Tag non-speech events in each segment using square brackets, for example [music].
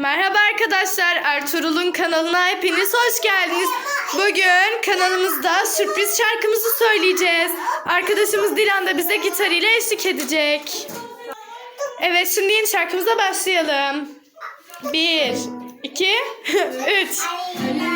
Merhaba arkadaşlar, Ertuğrul'un kanalına hepiniz hoş geldiniz. Bugün kanalımızda sürpriz şarkımızı söyleyeceğiz. Arkadaşımız Dilan da bize gitar ile eşlik edecek. Evet, şimdi yeni şarkımıza başlayalım. Bir, iki, [laughs] üç. Evet,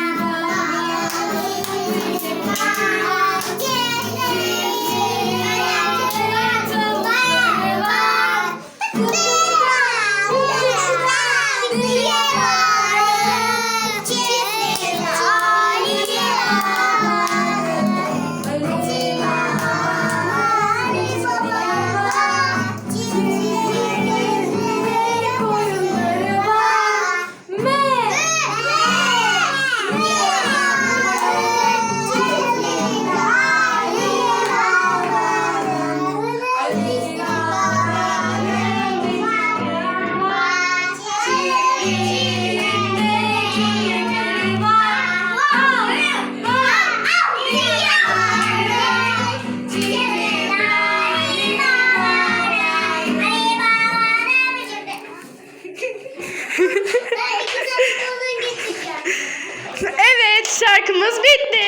şarkımız bitti.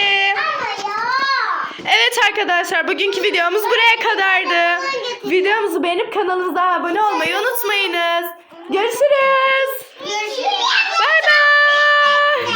Evet arkadaşlar, bugünkü videomuz buraya kadardı. Videomuzu beğenip kanalımıza abone olmayı unutmayınız. Görüşürüz.